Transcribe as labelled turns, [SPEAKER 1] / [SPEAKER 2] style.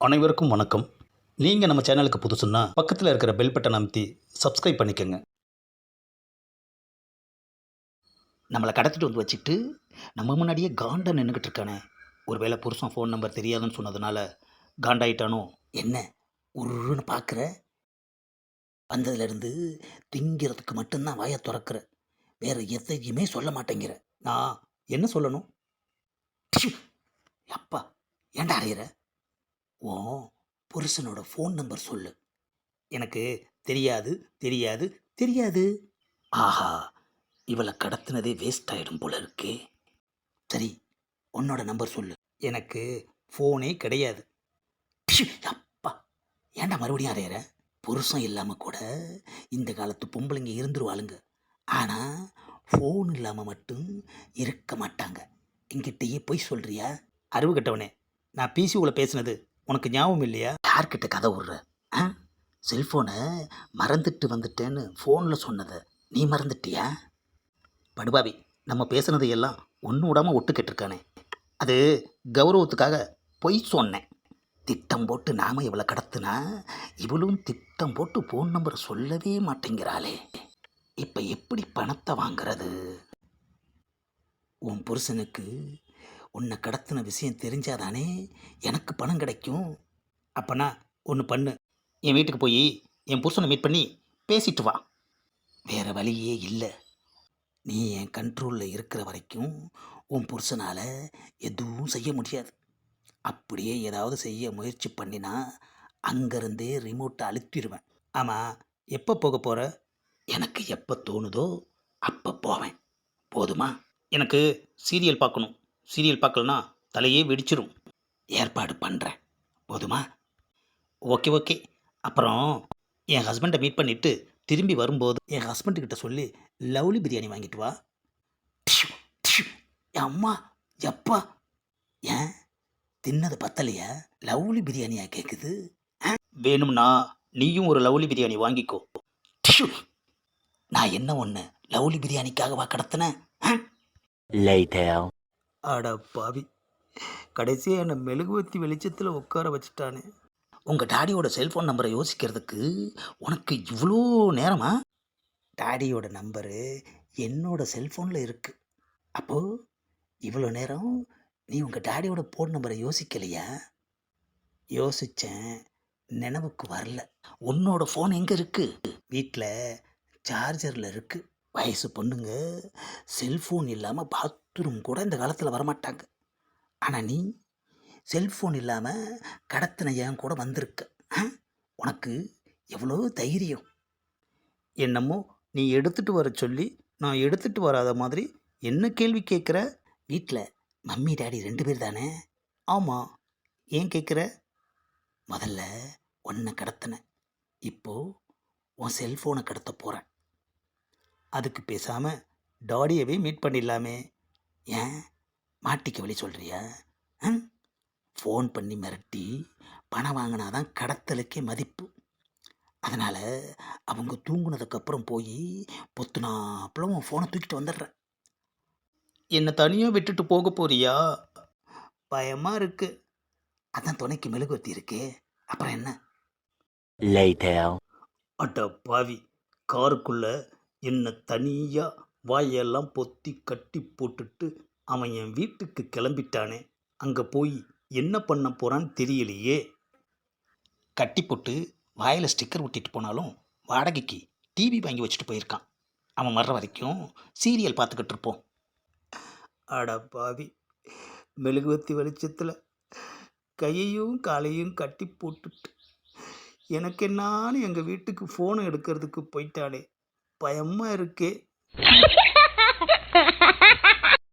[SPEAKER 1] அனைவருக்கும் வணக்கம். நீங்கள் நம்ம சேனலுக்கு புதுசுன்னா பக்கத்தில் இருக்கிற பெல் பட்டன் அமைத்தி சப்ஸ்கிரைப் பண்ணிக்கோங்க. நம்மளை கடத்திட்டு வந்து வச்சுட்டு நம்ம முன்னாடியே காண்டா நின்றுக்கிட்டு இருக்கானே. ஒருவேளை புருஷன் ஃபோன் நம்பர் தெரியாதுன்னு சொன்னதுனால காண்டாயிட்டானோ என்ன? உருன்னு பார்க்குற வந்ததுலேருந்து திங்கிறதுக்கு மட்டும்தான் வாயை திறக்கிற. வேறு எதையுமே சொல்ல மாட்டேங்கிற. நான் என்ன சொல்லணும்? அப்பா ஏண்டா அறையிற ஓ புருஷனோட ஃபோன் நம்பர் சொல்லு. எனக்கு தெரியாது தெரியாது தெரியாது. ஆஹா இவளை கடத்தினதே வேஸ்ட் ஆகிடும் போல இருக்கே. சரி உன்னோட நம்பர் சொல்லு. எனக்கு ஃபோனே கிடையாது. அப்பா. ஏன்டா மறுபடியும் அறையிற புருஷன் இல்லாமல் கூட இந்த காலத்து பொம்பளைங்க இருந்துருவாளுங்க. ஆனால் ஃபோன் இல்லாமல் மட்டும் இருக்க மாட்டாங்க. என்கிட்டயே போய் சொல்கிறியா அறிவு கட்டவனே நான் பிசிஓவில் பேசுனது உனக்கு ஞாபகம் இல்லையா? யார்கிட்ட கதை விட்ற? ஆ? செல்ஃபோனை மறந்துட்டு வந்துட்டேன்னு ஃபோனில் சொன்னதை நீ மறந்துட்டியா? படுபாவி நம்ம பேசுனது எல்லாம் ஒன்று விடாமல் ஒட்டு கேட்டிருக்கானே அது கௌரவத்துக்காக பொய் சொன்னேன். திட்டம் போட்டு நாம இவளை கடத்துனா இவளும் திட்டம் போட்டு ஃபோன் நம்பர் சொல்லவே மாட்டேங்கிறாளே. இப்போ எப்படி பணத்தை வாங்குறது? உன் புருஷனுக்கு உன்னை கடத்தின விஷயம் தெரிஞ்சாதானே எனக்கு பணம் கிடைக்கும். அப்பனா ஒன்று பண்ணு. என் வீட்டுக்கு போய் என் புருஷனை மீட் பண்ணி பேசிட்டு வா. வேறு வழியே இல்லை. நீ என் கண்ட்ரோலில் இருக்கிற வரைக்கும் உன் புருஷனால் எதுவும் செய்ய முடியாது. அப்படியே ஏதாவது செய்ய முயற்சி பண்ணினா அங்கேருந்தே ரிமோட்டை அழுத்திடுவேன் ஆமாம் எப்போ போக போகிற எனக்கு எப்போ தோணுதோ அப்போ போவேன். போதுமா? எனக்கு சீரியல் பார்க்கணும். சீரியல் பார்க்கலனா தலையே வெடிச்சிரும். ஏற்பாடு பண்ணுறேன் போதுமா? Okay okay. அப்புறம் என் ஹஸ்பண்டை மீட் பண்ணிவிட்டு திரும்பி வரும்போது என் ஹஸ்பண்டுக்கிட்ட சொல்லி லவ்லி பிரியாணி வாங்கிட்டு வா. என் அம்மா எப்பா? ஏன்? தின்னது பத்தலையா? லவ்லி பிரியாணியா கேட்குது வேணும்னா நீயும் ஒரு லவ்லி பிரியாணி வாங்கிக்கோ. நான் என்ன ஒன்று லவ்லி பிரியாணிக்காகவா கடத்தினேன்? ஆடா பாவி. கடைசியாக என்னை மெழுகுவத்தி வெளிச்சத்தில் உட்கார வச்சுட்டானே. உங்கள் டாடியோட செல்ஃபோன் நம்பரை யோசிக்கிறதுக்கு உனக்கு இவ்வளோ நேரமா? டாடியோட நம்பரு என்னோட செல்ஃபோனில் இருக்குது அப்போது இவ்வளோ நேரம் நீ உங்கள் டாடியோட ஃபோன் நம்பரை யோசிக்கலையா? யோசித்தேன் நினைவுக்கு வரல. உன்னோட ஃபோன் எங்கே இருக்குது வீட்டில் சார்ஜரில் இருக்குது வயசு பொண்ணுங்க செல்ஃபோன் இல்லாமல் பாத்ரூம் கூட இந்த காலத்தில் வரமாட்டாங்க. ஆனால் நீ செல்ஃபோன் இல்லாமல் கடத்தின ஏன் கூட வந்திருக்க. உனக்கு எவ்வளோ தைரியம்? என்னமோ நீ எடுத்துட்டு வர சொல்லி நான் எடுத்துகிட்டு வராத மாதிரி என்ன கேள்வி கேட்குற வீட்டில் மம்மி டாடி ரெண்டு பேர் தானே? ஆமாம் ஏன் கேட்குற முதல்ல ஒன்றை கடத்தினேன் இப்போது உன் செல்ஃபோனை கடத்த போகிறேன் அதுக்கு பேசாமல் டாடியவே மீட் பண்ணிடலாமே. ஏன்? மாட்டிக்க வழி சொல்கிறியா ஃபோன் பண்ணி மிரட்டி பணம் வாங்கினாதான் கடத்தலுக்கே மதிப்பு. அதனால் அவங்க தூங்குனதுக்கப்புறம் போய் பொத்துனாப்புல உன் ஃபோனை தூக்கிட்டு வந்துடுறேன். என்னை தனியாக விட்டுட்டு போக போறியா? பயமாக இருக்கு. அதான் துணைக்கு மெழுகுவத்தி இருக்கே. அப்புறம் என்ன?
[SPEAKER 2] Later.
[SPEAKER 1] அட பாவி காருக்குள்ள என்னை தனியாக வாயெல்லாம் பொத்தி கட்டி போட்டுட்டு அவன் என் வீட்டுக்கு கிளம்பிட்டானே. அங்கே போய் என்ன பண்ண போகிறான்னு தெரியலையே. கட்டி போட்டு வாயில் ஸ்டிக்கர் ஒட்டிட்டு போனாலும் வாடகைக்கு டிவி வாங்கி வச்சுட்டு போயிருக்கான். அவன் வர்ற வரைக்கும் சீரியல் பார்த்துக்கிட்டு இருப்போம். அட பாவி. மெழுகுவத்தி வெளிச்சத்தில் கையையும் காலையும் கட்டி போட்டுட்டு எனக்கு என்னான்னு எங்கள் வீட்டுக்கு ஃபோனை எடுக்கிறதுக்கு போயிட்டாளே. பயமாக இருக்கே.